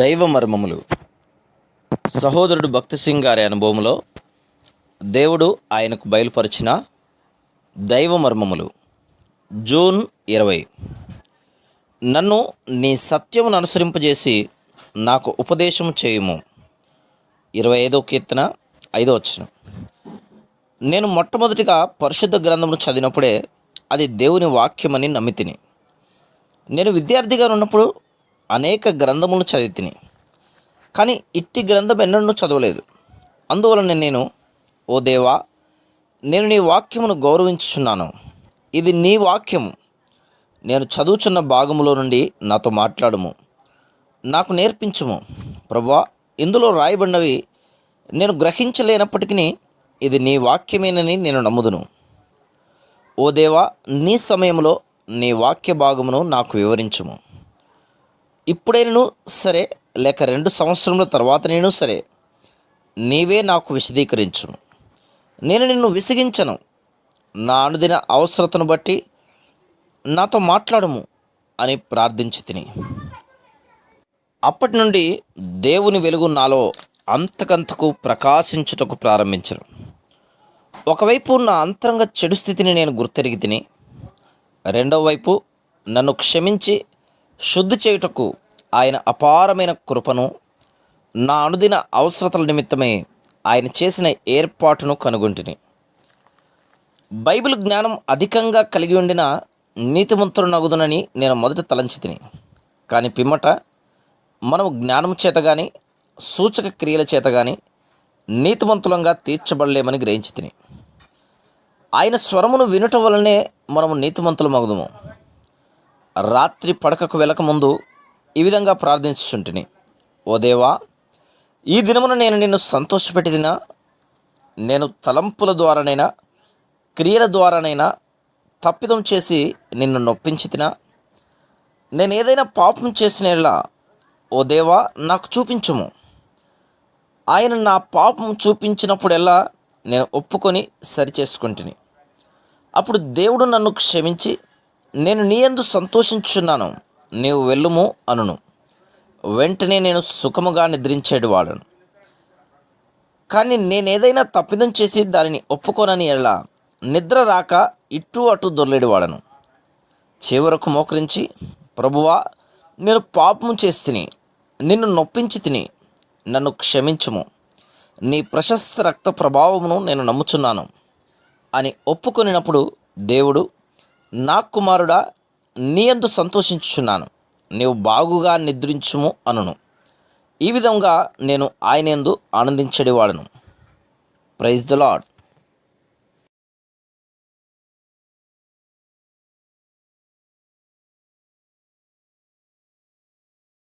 దైవ మర్మములు. సహోదరుడు భక్తి సింగ్ గారి అనుభవంలో దేవుడు ఆయనకు బయలుపరిచిన దైవ మర్మములు. జూన్ ఇరవై. నన్ను నీ సత్యమును అనుసరింపజేసి నాకు ఉపదేశము చేయుము. ఇరవై ఐదో కీర్తన ఐదో వచ్చిన నేను మొట్టమొదటిగా పరిశుద్ధ గ్రంథమును చదివినప్పుడే అది దేవుని వాక్యమని నమ్మితిని నేను విద్యార్థిగా ఉన్నప్పుడు అనేక గ్రంథములు చదివితిని. కానీ ఇట్టి గ్రంథం ఎన్నడూ చదవలేదు. అందువలన నేను ఓ దేవా నేను నీ వాక్యమును గౌరవించుచున్నాను. ఇది నీ వాక్యము. నేను చదువుచున్న భాగములో నుండి నాతో మాట్లాడము. నాకు నేర్పించుము. ప్రభా ఇందులో రాయబడినవి నేను గ్రహించలేనప్పటికీ ఇది నీ వాక్యమేనని నేను నమ్ముదును. ఓ దేవా నీ సమయంలో నీ వాక్య భాగమును నాకు వివరించుము. ఇప్పుడైనను సరే లేక రెండు సంవత్సరముల తర్వాత నేను సరే నీవే నాకు విశదీకరించును. నేను నిన్ను విసిగించను. నా అనుదిన అవసరతను బట్టి నాతో మాట్లాడము అని ప్రార్థించి తిని. అప్పటి నుండి దేవుని వెలుగు నాలో అంతకంతకు ప్రకాశించుటకు ప్రారంభించను. ఒకవైపు నా అంతరంగ చెడు స్థితిని నేను గుర్తెరిగి తిని రెండవ వైపు నన్ను క్షమించి శుద్ధి చేయుటకు ఆయన అపారమైన కృపను నా అనుదిన అవసరతల నిమిత్తమే ఆయన చేసిన ఏర్పాటును కనుగొంటిని. బైబిల్ జ్ఞానం అధికంగా కలిగి ఉండిన నీతిమంతుడు నగుదునని నేను మొదట తలంచితిని. కానీ పిమ్మట మనం జ్ఞానం చేత కానీ సూచక క్రియల చేత కానీ నీతిమంతులంగా తీర్చబడలేమని గ్రహించి తిని ఆయన స్వరమును వినుట వలనే మనము నీతిమంతులు మగుదుము రాత్రి పడకకు వెళ్ళకముందు ఈ విధంగా ప్రార్థించుచుంటిని. ఓ దేవా ఈ దినమున నేను నిన్ను సంతోషపెట్టిదినా నేను తలంపుల ద్వారానైనా క్రియల ద్వారానైనా తప్పిదం చేసి నిన్ను నొప్పించి తినా నేను ఏదైనా పాపం చేసిన ఓ దేవా నాకు చూపించుము. ఆయన నా పాపం చూపించినప్పుడెల్లా నేను ఒప్పుకొని సరిచేసుకుంటుని. అప్పుడు దేవుడు నన్ను క్షమించి నేను నీ ఎందు సంతోషించున్నాను నీవు వెళ్ళుము అనును. వెంటనే నేను సుఖముగా నిద్రించేడు వాడను. కానీ నేనేదైనా తప్పిదం చేసి దానిని ఒప్పుకోనని ఎలా నిద్ర రాక ఇటు అటు దొర్లేడు వాడను. చివరకు మోకరించి ప్రభువా నేను పాపము చేసి తిని నిన్ను నొప్పించి తిని నన్ను క్షమించుము. నీ ప్రశస్త రక్త ప్రభావమును నేను నమ్ముచున్నాను అని ఒప్పుకొనినప్పుడు దేవుడు నా కుమారుడా నీ ఎందు సంతోషించుచున్నాను. నీవు బాగుగా నిద్రించుము అనును. ఈ విధంగా నేను ఆయన యందు ప్రైజ్ ద లాడ్